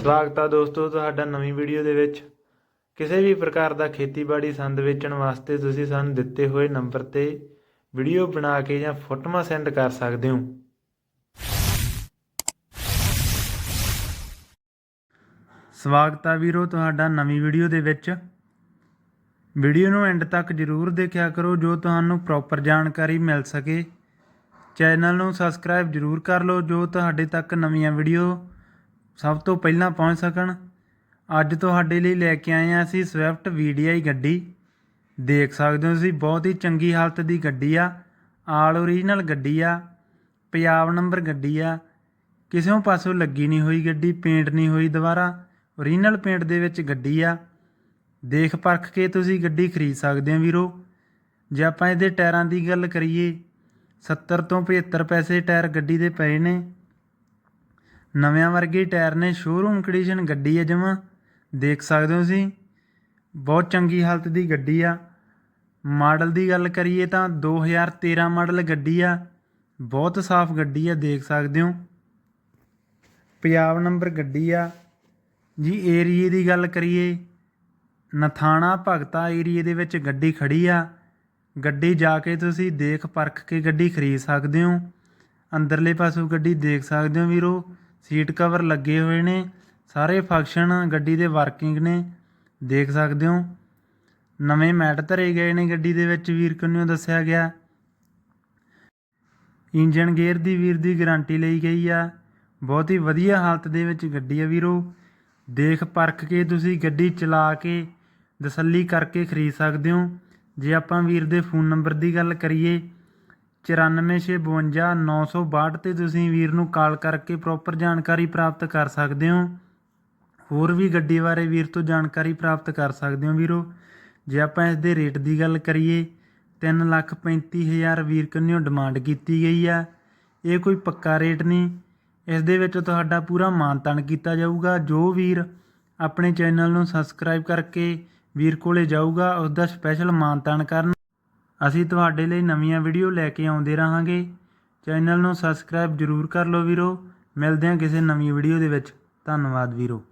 ਸਵਾਗਤ ਆ ਦੋਸਤੋ ਤੁਹਾਡਾ ਨਵੀਂ ਵੀਡੀਓ ਦੇ ਵਿੱਚ। ਕਿਸੇ ਵੀ ਪ੍ਰਕਾਰ ਦਾ ਖੇਤੀਬਾੜੀ ਸੰਦ ਵੇਚਣ ਵਾਸਤੇ ਤੁਸੀਂ ਸਾਨੂੰ ਦਿੱਤੇ ਹੋਏ ਨੰਬਰ ਤੇ ਵੀਡੀਓ ਬਣਾ ਕੇ ਜਾਂ ਫੋਟੋਆਂ ਸੈਂਡ ਕਰ ਸਕਦੇ ਹੋ। ਸਵਾਗਤ ਆ ਵੀਰੋ ਤੁਹਾਡਾ ਨਵੀਂ ਵੀਡੀਓ ਦੇ ਵਿੱਚ। ਵੀਡੀਓ ਨੂੰ ਐਂਡ ਤੱਕ ਜਰੂਰ ਦੇਖਿਆ ਕਰੋ ਜੋ ਤੁਹਾਨੂੰ ਪ੍ਰੋਪਰ ਜਾਣਕਾਰੀ ਮਿਲ ਸਕੇ। ਚੈਨਲ ਨੂੰ ਸਬਸਕ੍ਰਾਈਬ ਜਰੂਰ ਕਰ ਲਓ ਜੋ ਤੁਹਾਡੇ ਤੱਕ ਨਵੀਆਂ ਵੀਡੀਓ ਸਭ ਤੋਂ ਪਹਿਲਾਂ ਪਹੁੰਚ ਸਕਣ। ਅੱਜ ਤੁਹਾਡੇ ਲਈ ਲੈ ਕੇ ਆਏ ਹਾਂ ਅਸੀਂ ਸਵਿਫਟ VDI ਗੱਡੀ। ਦੇਖ ਸਕਦੇ ਹੋ ਤੁਸੀਂ, ਬਹੁਤ ਹੀ ਚੰਗੀ ਹਾਲਤ ਦੀ ਗੱਡੀ ਆ। ਆਲ ਓਰੀਜਨਲ ਗੱਡੀ ਆ। ਪੰਜਾਬ ਨੰਬਰ ਗੱਡੀ ਆ। ਕਿਸੇ ਪਾਸੋਂ ਲੱਗੀ ਨਹੀਂ ਹੋਈ ਗੱਡੀ ਪੇਂਟ ਨਹੀਂ ਹੋਈ ਦੁਬਾਰਾ। ਓਰੀਜਨਲ ਪੇਂਟ ਦੇ ਵਿੱਚ ਗੱਡੀ ਆ। ਦੇਖ ਪਰਖ ਕੇ ਤੁਸੀਂ ਗੱਡੀ ਖਰੀਦ ਸਕਦੇ ਹੋ ਵੀਰੋ। ਜੇ ਆਪਾਂ ਇਹਦੇ ਟਾਇਰਾਂ ਦੀ ਗੱਲ ਕਰੀਏ 70 ਤੋਂ 75 ਪੈਸੇ ਟਾਇਰ ਗੱਡੀ ਦੇ ਪਏ ਨੇ। ਨਵਿਆਂ ਵਰਗੇ ਟਾਇਰ ਨੇ ਸ਼ੋਰੂਮ ਕੰਡੀਸ਼ਨ ਗੱਡੀ ਹੈ ਜਮਾਂ। ਦੇਖ ਸਕਦੇ ਹੋ ਤੁਸੀਂ, ਬਹੁਤ ਚੰਗੀ ਹਾਲਤ ਦੀ ਗੱਡੀ ਆ। ਮਾਡਲ ਦੀ ਗੱਲ ਕਰੀਏ ਤਾਂ 2013 ਮਾਡਲ ਗੱਡੀ ਆ। ਬਹੁਤ ਸਾਫ਼ ਗੱਡੀ ਆ, ਦੇਖ ਸਕਦੇ ਹੋ। ਪੰਜਾਬ ਨੰਬਰ ਗੱਡੀ ਆ। ਜੀ, ਏਰੀਏ ਦੀ ਗੱਲ ਕਰੀਏ, ਨਥਾਣਾ ਭਗਤਾ ਏਰੀਏ ਦੇ ਵਿੱਚ ਗੱਡੀ ਖੜੀ ਆ। ਗੱਡੀ ਜਾ ਕੇ ਤੁਸੀਂ ਦੇਖ ਪਰਖ ਕੇ ਗੱਡੀ ਖਰੀਦ ਸਕਦੇ ਹੋ। ਅੰਦਰਲੇ ਪਾਸੋਂ ਗੱਡੀ ਦੇਖ ਸਕਦੇ ਹੋ ਵੀਰੋ। ਸੀਟ ਕਵਰ ਲੱਗੇ ਹੋਏ ਨੇ, ਸਾਰੇ ਫੰਕਸ਼ਨ ਗੱਡੀ ਦੇ ਵਰਕਿੰਗ ਨੇ, ਦੇਖ ਸਕਦੇ ਹੋ। ਨਵੇਂ ਮੈਟ ਧਰੇ ਗਏ ਨੇ ਗੱਡੀ ਦੇ ਵਿੱਚ, ਵੀਰ ਕੰਨਿਓ ਦੱਸਿਆ ਗਿਆ। ਇੰਜਨ ਗੇਅਰ ਦੀ ਵੀਰ ਦੀ ਗਾਰੰਟੀ ਲਈ ਗਈ ਆ। ਬਹੁਤ ਹੀ ਵਧੀਆ ਹਾਲਤ ਦੇ ਵਿੱਚ ਗੱਡੀ ਆ ਵੀਰੋ। ਦੇਖ ਪਰਖ ਕੇ ਤੁਸੀਂ ਗੱਡੀ ਚਲਾ ਕੇ, ਤਸੱਲੀ ਕਰਕੇ ਖਰੀਦ ਸਕਦੇ ਹੋ। ਜੇ ਆਪਾਂ ਵੀਰ ਦੇ ਫੋਨ ਨੰਬਰ ਦੀ ਗੱਲ ਕਰੀਏ 94652962 ਤੇ ਤੁਸੀਂ ਵੀਰ ਨੂੰ ਕਾਲ ਕਰਕੇ ਪ੍ਰੋਪਰ ਜਾਣਕਾਰੀ ਪ੍ਰਾਪਤ ਕਰ ਸਕਦੇ ਹੋ। ਹੋਰ ਵੀ ਗੱਡੀ ਬਾਰੇ ਵੀਰ ਤੋਂ ਜਾਣਕਾਰੀ ਪ੍ਰਾਪਤ ਕਰ ਸਕਦੇ ਹੋ ਵੀਰੋ। ਜੇ ਆਪਾਂ ਇਸ ਦੇ ਰੇਟ ਦੀ ਗੱਲ ਕਰੀਏ 335000 ਵੀਰ ਕੰਨਿਓ ਡਿਮਾਂਡ ਕੀਤੀ ਗਈ ਆ। ਇਹ ਕੋਈ ਪੱਕਾ ਰੇਟ ਨਹੀਂ। ਇਸ ਦੇ ਵਿੱਚ ਤੁਹਾਡਾ ਪੂਰਾ ਮਾਨਤਾਨ ਕੀਤਾ ਜਾਊਗਾ। ਜੋ ਵੀਰ ਆਪਣੇ ਚੈਨਲ ਨੂੰ ਸਬਸਕ੍ਰਾਈਬ ਕਰਕੇ ਵੀਰ ਕੋਲੇ ਜਾਊਗਾ ਉਸ ਦਾ ਸਪੈਸ਼ਲ ਮਾਨਤਾਨ ਕਰਨ ਅਸੀਂ ਤੁਹਾਡੇ ਲਈ ਨਵੀਆਂ ਵੀਡੀਓ ਲੈ ਕੇ ਆਉਂਦੇ ਰਹਾਂਗੇ। ਚੈਨਲ ਨੂੰ ਸਬਸਕ੍ਰਾਈਬ ਜਰੂਰ ਕਰ ਲਓ ਵੀਰੋ। ਮਿਲਦੇ ਹਾਂ ਕਿਸੇ ਨਵੀਂ ਵੀਡੀਓ ਦੇ ਵਿੱਚ। ਧੰਨਵਾਦ ਵੀਰੋ।